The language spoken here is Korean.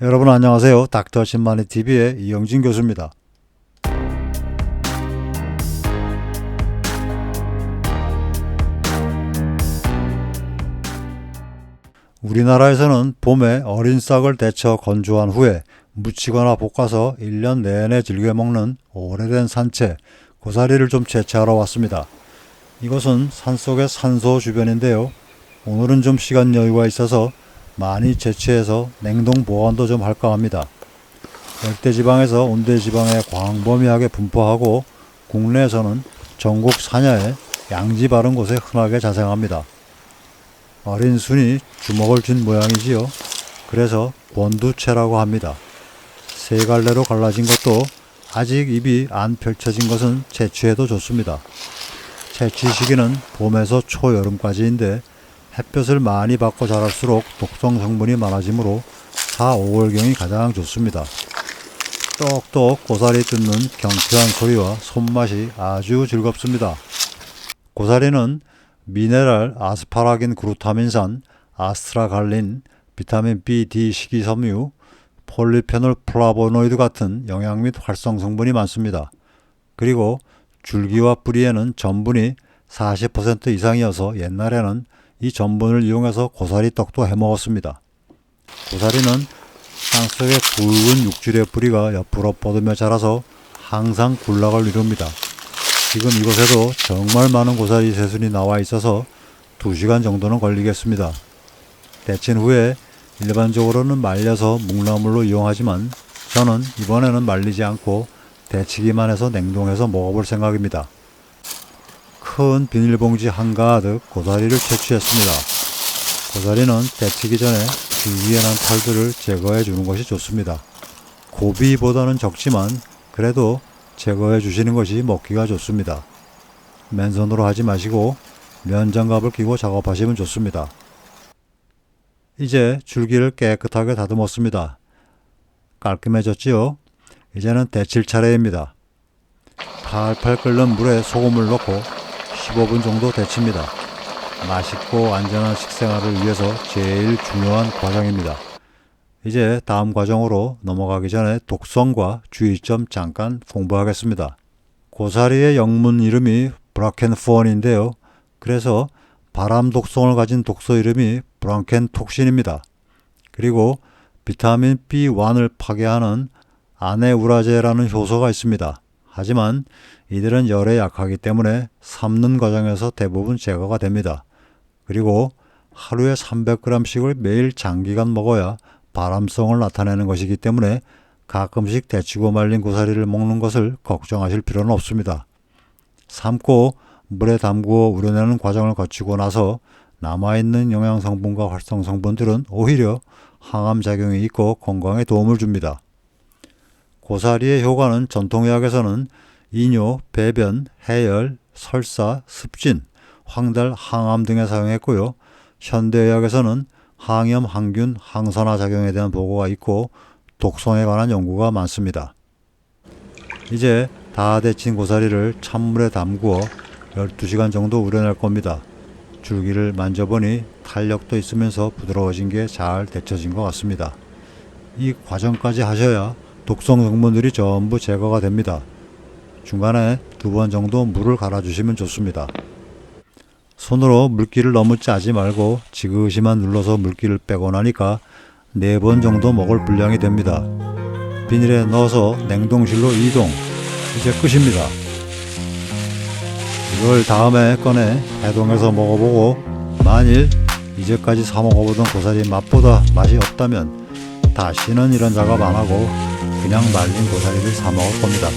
여러분 안녕하세요. 닥터 신만의 TV의 이영진 교수입니다. 우리나라에서는 봄에 어린 싹을 데쳐 건조한 후에 무치거나 볶아서 1년 내내 즐겨 먹는 오래된 산채, 고사리를 좀 채취하러 왔습니다. 이곳은 산속의 산소 주변인데요. 오늘은 좀 시간 여유가 있어서 많이 채취해서 냉동 보관도 좀 할까 합니다. 열대지방에서 온대지방에 광범위하게 분포하고 국내에서는 전국 산야에 양지 바른 곳에 흔하게 자생합니다. 어린 순이 주먹을 쥔 모양이지요. 그래서 권두채라고 합니다. 세 갈래로 갈라진 것도 아직 입이 안 펼쳐진 것은 채취해도 좋습니다. 채취 시기는 봄에서 초여름까지인데 햇볕을 많이 받고 자랄수록 독성 성분이 많아지므로 4, 5월경이 가장 좋습니다. 똑똑 고사리 뜯는 경쾌한 소리와 손맛이 아주 즐겁습니다. 고사리는 미네랄 아스파라긴 그루타민산, 아스트라갈린, 비타민 B, D 식이섬유, 폴리페놀 플라보노이드 같은 영양 및 활성 성분이 많습니다. 그리고 줄기와 뿌리에는 전분이 40% 이상이어서 옛날에는 이 전분을 이용해서 고사리 떡도 해 먹었습니다. 고사리는 땅속의 굵은 육질의 뿌리가 옆으로 뻗으며 자라서 항상 군락을 이룹니다. 지금 이곳에도 정말 많은 고사리 새순이 나와 있어서 2시간 정도는 걸리겠습니다. 데친 후에 일반적으로는 말려서 묵나물로 이용하지만 저는 이번에는 말리지 않고 데치기만 해서 냉동해서 먹어볼 생각입니다. 큰 비닐봉지 한가득 고사리를 채취했습니다. 고사리는 데치기 전에 줄기에 난 털들을 제거해 주는 것이 좋습니다. 고비보다는 적지만 그래도 제거해 주시는 것이 먹기가 좋습니다. 맨손으로 하지 마시고 면장갑을 끼고 작업하시면 좋습니다. 이제 줄기를 깨끗하게 다듬었습니다. 깔끔해졌지요? 이제는 데칠 차례입니다. 팔팔 끓는 물에 소금을 넣고 15분 정도 데칩니다. 맛있고 안전한 식생활을 위해서 제일 중요한 과정입니다. 이제 다음 과정으로 넘어가기 전에 독성과 주의점 잠깐 공부하겠습니다. 고사리의 영문 이름이 브라켄포원인데요. 그래서 바람 독성을 가진 독소 이름이 브랑켄톡신입니다. 그리고 비타민 B1을 파괴하는 아네우라제라는 효소가 있습니다. 하지만 이들은 열에 약하기 때문에 삶는 과정에서 대부분 제거가 됩니다. 그리고 하루에 300g씩을 매일 장기간 먹어야 바람성을 나타내는 것이기 때문에 가끔씩 데치고 말린 고사리를 먹는 것을 걱정하실 필요는 없습니다. 삶고 물에 담그어 우려내는 과정을 거치고 나서 남아있는 영양성분과 활성성분들은 오히려 항암 작용이 있고 건강에 도움을 줍니다. 고사리의 효과는 전통의학에서는 이뇨, 배변, 해열, 설사, 습진, 황달, 항암 등에 사용했고요. 현대의학에서는 항염, 항균, 항산화 작용에 대한 보고가 있고 독성에 관한 연구가 많습니다. 이제 다 데친 고사리를 찬물에 담구어 12시간 정도 우려낼 겁니다. 줄기를 만져보니 탄력도 있으면서 부드러워진 게 잘 데쳐진 것 같습니다. 이 과정까지 하셔야 독성 성분들이 전부 제거가 됩니다. 중간에 두 번 정도 물을 갈아주시면 좋습니다. 손으로 물기를 너무 짜지 말고 지그시만 눌러서 물기를 빼고 나니까 네 번 정도 먹을 분량이 됩니다. 비닐에 넣어서 냉동실로 이동. 이제 끝입니다. 이걸 다음에 꺼내 해동해서 먹어보고 만일 이제까지 사 먹어보던 고사리 맛보다 맛이 없다면 다시는 이런 작업 안 하고 그냥 말린 고사리를 사 먹을 겁니다.